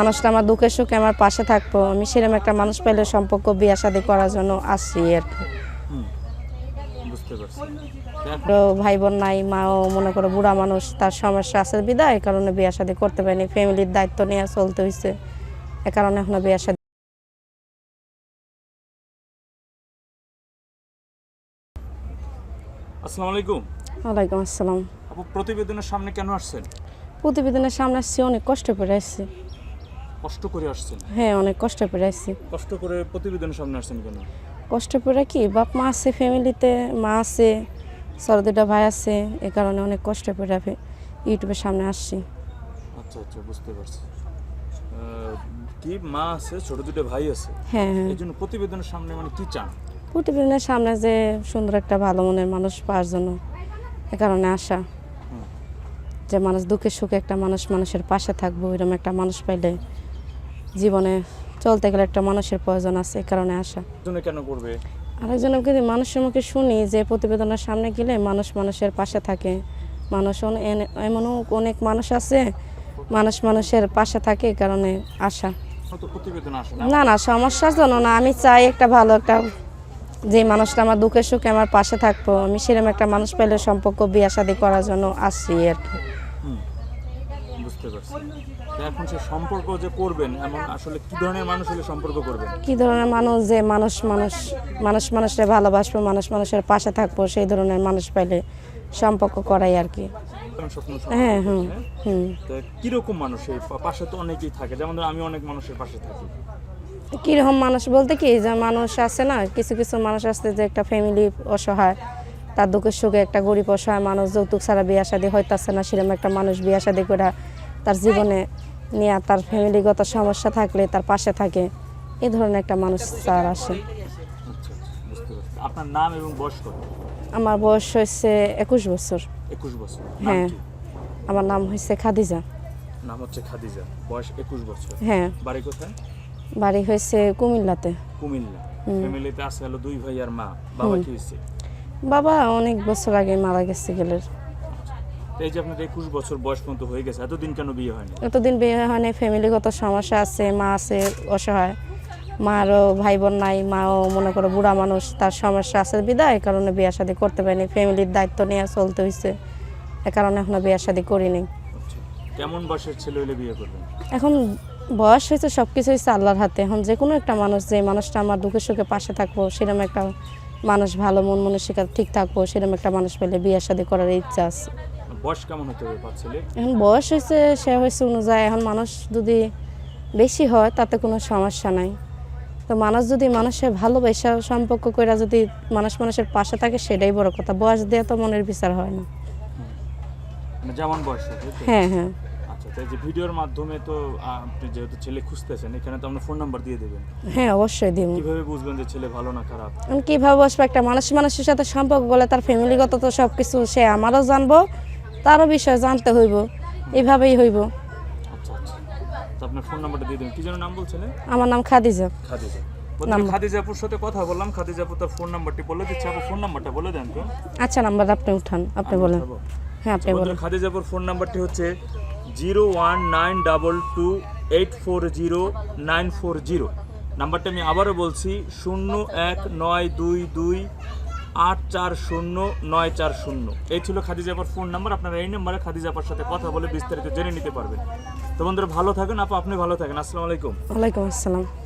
মানুষটা আমার দুঃখের সুখে আমার পাশে থাকব আমি সেরকম একটা মানুষ পেলে সম্পর্ক বিয়ে শাদী করার জন্য আসছি আর কি। ভাই বোন নাই মাও মনে করো বুড়া মানুষ তার সমস্যা আছে বিদায় কারণে বিয়ে শাদী করতে পারিনি। ফ্যামিলির দায়িত্ব নিয়ে চলতে হয়েছে এ কারণে এখনও বিয়ে শাদী আসসালামু আলাইকুম। ওয়ালাইকুম আসসালাম। আপু প্রতিবেদনের সামনে কেন আসছেন? প্রতিবেদনের সামনে আসছি অনেক কষ্ট করে আসছি। কষ্ট করে আসছেন? হ্যাঁ অনেক কষ্ট করে আসছি। কষ্ট করে প্রতিবেদনের সামনে আসছেন কেন? কষ্ট করে কি? বাপ মা আছে ফ্যামিলিতে মা আছে ছোট দুটা ভাই আছে এ কারণে অনেক কষ্ট করে ইউটিউবের সামনে আসছি। আচ্ছা আচ্ছা বুঝতে পারছি। কি মা আছে ছোট দুটো ভাই আছে? হ্যাঁ হ্যাঁ। এই জন্য প্রতিবেদনের সামনে মানে কি চান? প্রতিদিনের সামনে যে সুন্দর একটা ভালো মনের মানুষ পাওয়ার জন্য এ কারণে আসা। যে মানুষ দুঃখে সুখে একটা মানুষ মানুষের পাশে থাকব এরকম একটা মানুষ পাইলে জীবনে চলতে গেলে একটা মানুষের প্রয়োজন আছে এ কারণে আসা। এই কেন করবে? আরেকজনের কিন্তু মানুষের মুখে শুনি যে প্রতিবেদনের সামনে গেলে মানুষ মানুষের পাশে থাকে মানুষ এমনও অনেক মানুষ আছে মানুষ মানুষের পাশে থাকে এই কারণে আসা। না। না সমস্যার জন্য না আমি চাই একটা ভালো একটা যে মানুষটা আমার দুঃখে সুখে আমার পাশে থাকব আমি সেরকম একটা মানুষ পেলে সম্পর্ক বিয়ে শাদী করার জন্য আসছি আর কি। বুঝতে পারছি। এখন সে সম্পর্ক যে করবেন এমন আসলে কি ধরনের মানুষ হলে সম্পর্ক করবেন? কি ধরনের মানুষ যে মানুষ মানুষ মানুষ মানুষের ভালোবাসবো মানুষ মানুষের পাশে থাকব সেই ধরনের মানুষ পাইলে সম্পর্ক করাই আর কি। হ্যাঁ হুম হুম। কীরকম মানুষ পাশে তো অনেকেই থাকে যেমন আমি অনেক মানুষের পাশে থাকি। কীরকম মানুষ বলতে কি যে মানুষ আছে না কিছু কিছু মানুষ আছে যে একটা ফ্যামিলি অসহায় তার দুঃখের সুখে একটা গরিব অসহায় মানুষ যৌতুক ছাড়া বিয়া শাদী হইতাছে না সেরকম একটা মানুষ বিয়া শাদী করে তার জীবনে নিয়ে তার ফ্যামিলিগত সমস্যা থাকলে তার পাশে থাকে এই ধরনের একটা মানুষ তার আসে। আপনার নাম এবং বয়স কত? আমার বয়স হয়েছে একুশ বছর। একুশ বছর। হ্যাঁ। আমার নাম হয়েছে খাদিজা। নাম হচ্ছে খাদিজা। বয়স একুশ বছর। হ্যাঁ। বাড়ি কোথায়? বাড়ি হয়েছে কুমিল্লাতে। কুমিল্লা। ফ্যামিলিতে আছে হলো দুই ভাই আর মা। বাবা কি হয়েছে? বাবা অনেক বছর আগে মারা গেছে গেলে তো এই যে আপনার একুশ বছর বয়স পর্যন্ত হয়ে গেছে এতদিন কেন বিয়ে হয়নি? এতদিন বিয়ে হয়নি ফ্যামিলিগত সমস্যা আছে মা আছে অসহায়। মারও ভাই বোন নাই মাও মনে করো বুড়া মানুষ তার সমস্যা আছে বিদায় কারণে বিয়ে শাদী করতে পারিনি। ফ্যামিলির দায়িত্ব নিয়ে চলতে হয়েছে এ কারণে এখনও বিয়ে শাদী করিনি। আচ্ছা কেমন বয়সের ছেলে হলে বিয়ে করবেন? এখন বয়স হয়েছে সব কিছু হয়েছে আল্লাহর হাতে। এখন যে কোনো একটা মানুষ যে মানুষটা আমার দুঃখে সুখে পাশে থাকব সেরকম একটা মানুষ ভালো মন মানসিকতা ঠিক থাকব সেরকম একটা মানুষ পেলে বিয়ে শাদী করার ইচ্ছা আছে। বয়স কেমন হতে হবে পাঁচ ছেলে? এখন বয়স হয়েছে সে হয়েছে অনুযায়ী। এখন মানুষ যদি বেশি হয় তাতে কোনো সমস্যা নাই। তো মানুষ যদি মানুষের ভালোবাসা সম্পর্ক করে যদি মানুষ মানুষের পাশে থাকে সেটাই বড় কথা। বয়স দিয়ে তো মনের বিচার হয় না। মানে যেমন বয়স হ্যাঁ হ্যাঁ আচ্ছা যে ভিডিওর মাধ্যমে তো আপনি যেহেতু ছেলে খুঁজতেছেন এখানে তো আপনার ফোন নাম্বার দিয়ে দেবেন। হ্যাঁ অবশ্যই দিব। কীভাবে বুঝবেন যে ছেলে ভালো না খারাপ? কীভাবে বসবো? একটা মানুষ মানুষের সাথে সম্পর্ক বলে তার ফ্যামিলিগত তো সব কিছু সে আমারও জানব তারও বিষয় জানতে হইব এইভাবেই হইব। আচ্ছা আচ্ছা। তো আপনার ফোন নাম্বারটা দিয়ে দেবেন কি যেন নাম বলছিলেন? আমার নাম খাদিজা। খাদিজা। খাদিজাপুর সাথে কথা বললাম। খাদিজাপুর তার ফোন নাম্বারটি বলে দিচ্ছে। ফোন নাম্বারটা বলে দেন তো। আচ্ছা নাম্বার আপনি উঠান। আপনি বলেন। যাব। হ্যাঁ আপনি বলেন। খাদিজাপুর ফোন নাম্বারটি হচ্ছে zero one nine double two eight four zero nine four zero. নাম্বারটা আমি আবারও বলছি শূন্য এক নয় দুই দুই আট চার শূন্য, নয় চার শূন্য। এই ছিল খাদিজাপার ফোন নাম্বার। আপনারা এই নাম্বারে খাদিজাপার সাথে কথা বলে বিস্তারিত জেনে নিতে পারবেন। তো বন্ধুরা, ভালো থাকেন। আপা, আপনি ভালো থাকেন। আসসালামু আলাইকুম। ওয়ালাইকুম আসসালাম।